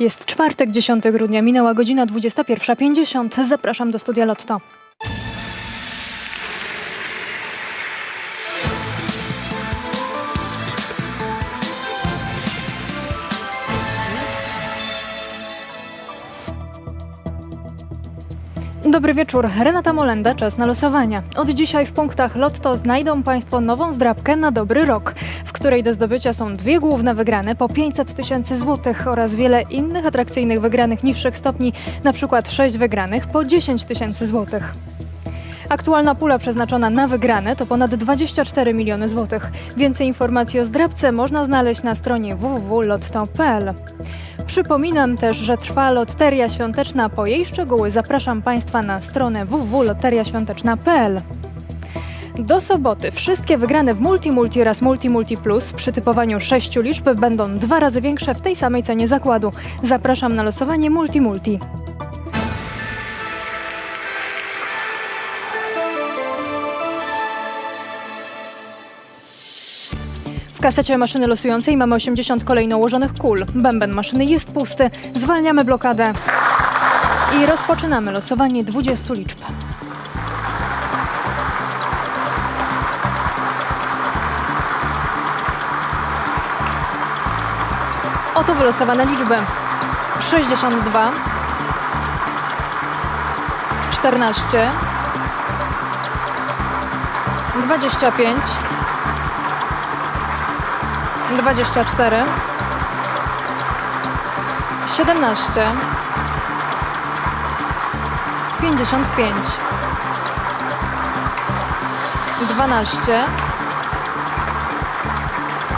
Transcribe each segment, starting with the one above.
Jest czwartek, 10 grudnia, minęła godzina 21.50. Zapraszam do studia Lotto. Dobry wieczór. Renata Molenda, czas na losowania. Od dzisiaj w punktach Lotto znajdą Państwo nową zdrabkę na dobry rok, w której do zdobycia są dwie główne wygrane po 500 tysięcy złotych oraz wiele innych atrakcyjnych wygranych niższych stopni, przykład 6 wygranych po 10 tysięcy złotych. Aktualna pula przeznaczona na wygrane to ponad 24 miliony złotych. Więcej informacji o zdrabce można znaleźć na stronie www.lotto.pl. Przypominam też, że trwa Loteria Świąteczna. Po jej szczegóły zapraszam Państwa na stronę www.loteriaświąteczna.pl. Do soboty wszystkie wygrane w Multi Multi oraz Multi Multi Plus przy typowaniu sześciu liczb będą dwa razy większe w tej samej cenie zakładu. Zapraszam na losowanie Multi Multi. Kasecie maszyny losującej mamy 80 kolejno ułożonych kul. Bęben maszyny jest pusty. Zwalniamy blokadę. I rozpoczynamy losowanie 20 liczb. Oto wylosowane liczby. 62 14 25 24 17 55 12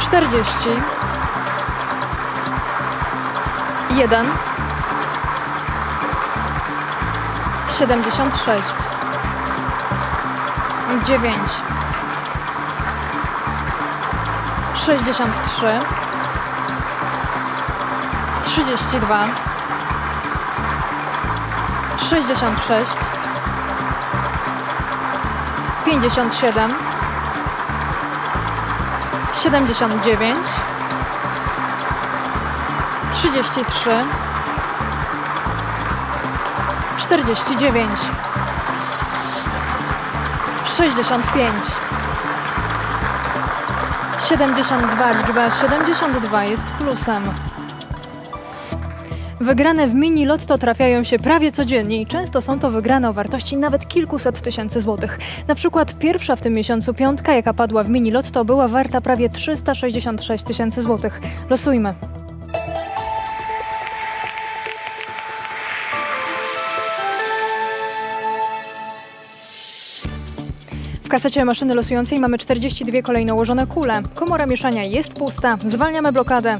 40 1 76 9 63 32 66 57 79 33 49 65 72, liczba 72 jest plusem. Wygrane w mini lotto trafiają się prawie codziennie i często są to wygrane o wartości nawet kilkuset tysięcy złotych. Na przykład pierwsza w tym miesiącu piątka, jaka padła w mini lotto, była warta prawie 366 tysięcy złotych. Losujmy. W kasecie maszyny losującej mamy 42 kolejno ułożone kule. Komora mieszania jest pusta. Zwalniamy blokadę.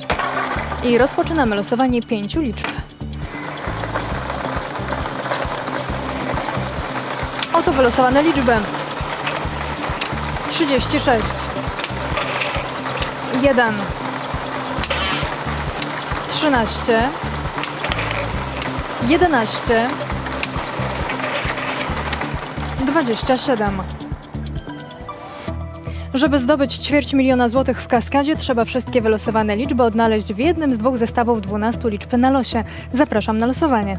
I rozpoczynamy losowanie pięciu liczb. Oto wylosowane liczby. 36 1 13 11 27 żeby zdobyć ćwierć miliona złotych w kaskadzie, trzeba wszystkie wylosowane liczby odnaleźć w jednym z dwóch zestawów 12 liczb na losie. Zapraszam na losowanie.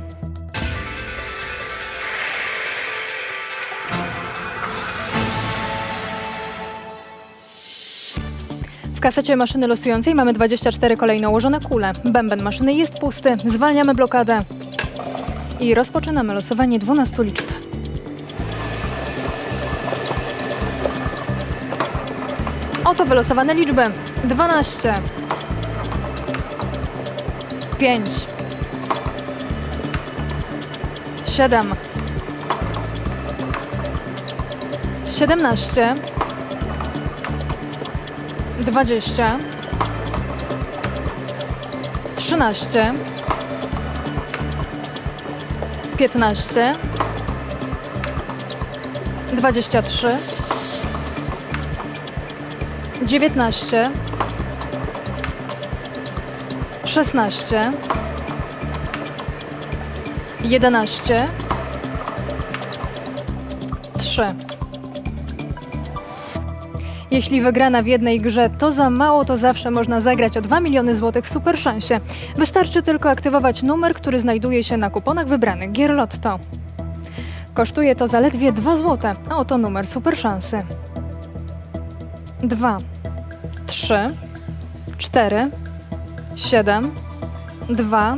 W kasecie maszyny losującej mamy 24 kolejno ułożone kule. Bęben maszyny jest pusty. Zwalniamy blokadę. I rozpoczynamy losowanie 12 liczb. Oto wylosowane liczby. 12 5 7 17 20 13 15 23 19 16 11 3 Jeśli wygrana w jednej grze to za mało, to zawsze można zagrać o 2 miliony złotych w Super Szansie. Wystarczy tylko aktywować numer, który znajduje się na kuponach wybranych gier Lotto. Kosztuje to zaledwie 2 zł, a oto numer Super 2, 3, 4, 7, 2,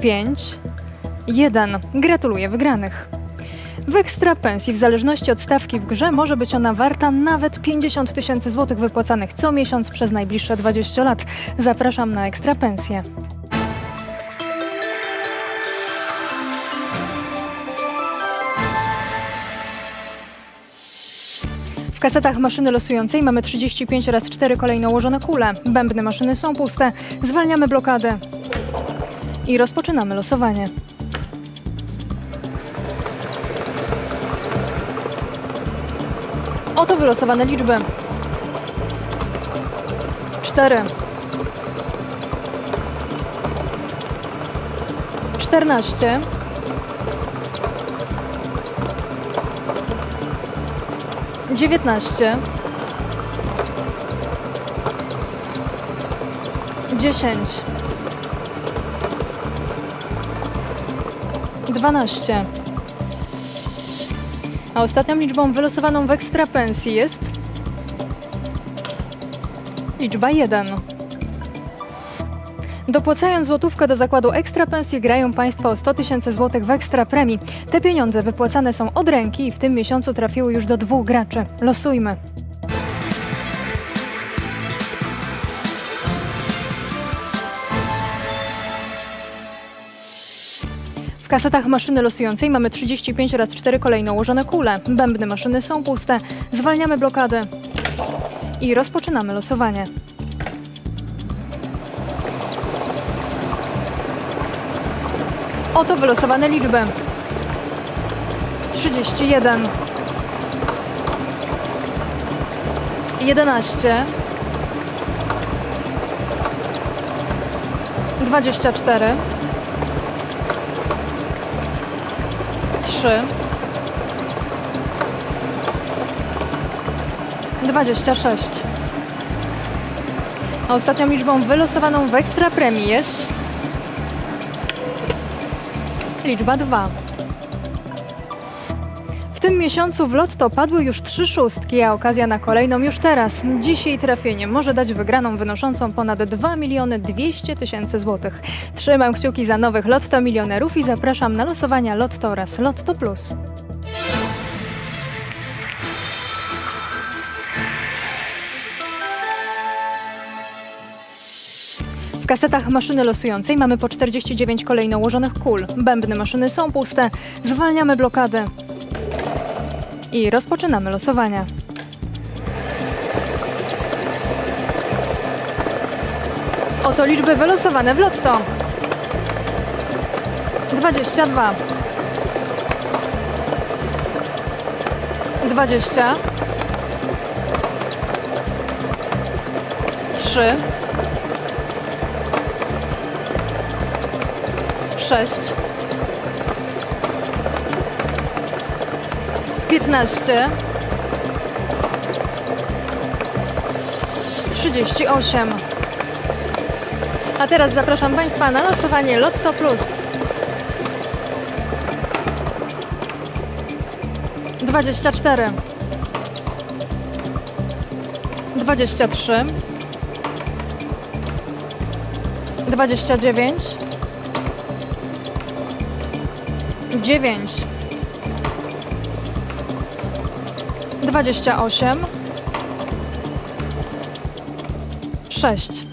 5, 1. Gratuluję wygranych. W ekstra pensji, w zależności od stawki w grze, może być ona warta nawet 50 tysięcy złotych wypłacanych co miesiąc przez najbliższe 20 lat. Zapraszam na ekstra pensję. Kasetach maszyny losującej mamy 35 oraz 4 kolejno ułożone kule. Bębny maszyny są puste. Zwalniamy blokadę. I rozpoczynamy losowanie. Oto wylosowane liczby. 4 14 19 10 12 A ostatnią liczbą wylosowaną w ekstra pensji jest liczba 1. Dopłacając złotówkę do zakładu Ekstra Pensji grają Państwo o 100 tysięcy złotych w Ekstra Premii. Te pieniądze wypłacane są od ręki i w tym miesiącu trafiły już do dwóch graczy. Losujmy. W kasetach maszyny losującej mamy 35 oraz 4 kolejno ułożone kule. Bębny maszyny są puste. Zwalniamy blokadę i rozpoczynamy losowanie. Oto wylosowane liczby. 31 11 24 3 26 A ostatnią liczbą wylosowaną w ekstra premii jest liczba 2. W tym miesiącu w Lotto padły już trzy szóstki, a okazja na kolejną już teraz. Dzisiaj trafienie może dać wygraną wynoszącą ponad 2 miliony 200 tysięcy złotych. Trzymam kciuki za nowych Lotto milionerów i zapraszam na losowania Lotto oraz Lotto Plus. Kasetach maszyny losującej mamy po 49 kolejno ułożonych kul. Bębny maszyny są puste. Zwalniamy blokadę. I rozpoczynamy losowania. Oto liczby wylosowane w lotto. 22 20 3 6, 15, 38. A teraz zapraszam Państwa na losowanie Lotto Plus. 24 23 29 dziewięć, dwadzieścia osiem, sześć.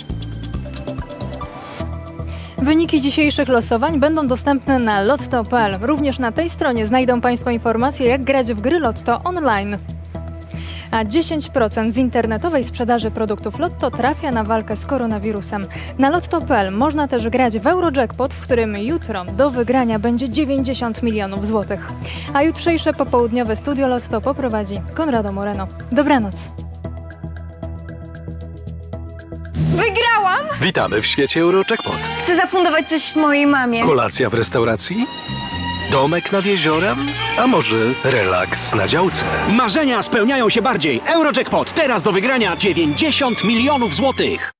Wyniki dzisiejszych losowań będą dostępne na lotto.pl. Również na tej stronie znajdą Państwo informacje, jak grać w gry lotto online. A 10% z internetowej sprzedaży produktów Lotto trafia na walkę z koronawirusem. Na lotto.pl można też grać w Eurojackpot, w którym jutro do wygrania będzie 90 milionów złotych. A jutrzejsze popołudniowe studio Lotto poprowadzi Konrado Moreno. Dobranoc. Wygrałam! Witamy w świecie Eurojackpot. Chcę zafundować coś mojej mamie. Kolacja w restauracji? Domek nad jeziorem? A może relaks na działce? Marzenia spełniają się bardziej. Eurojackpot teraz do wygrania 90 milionów złotych.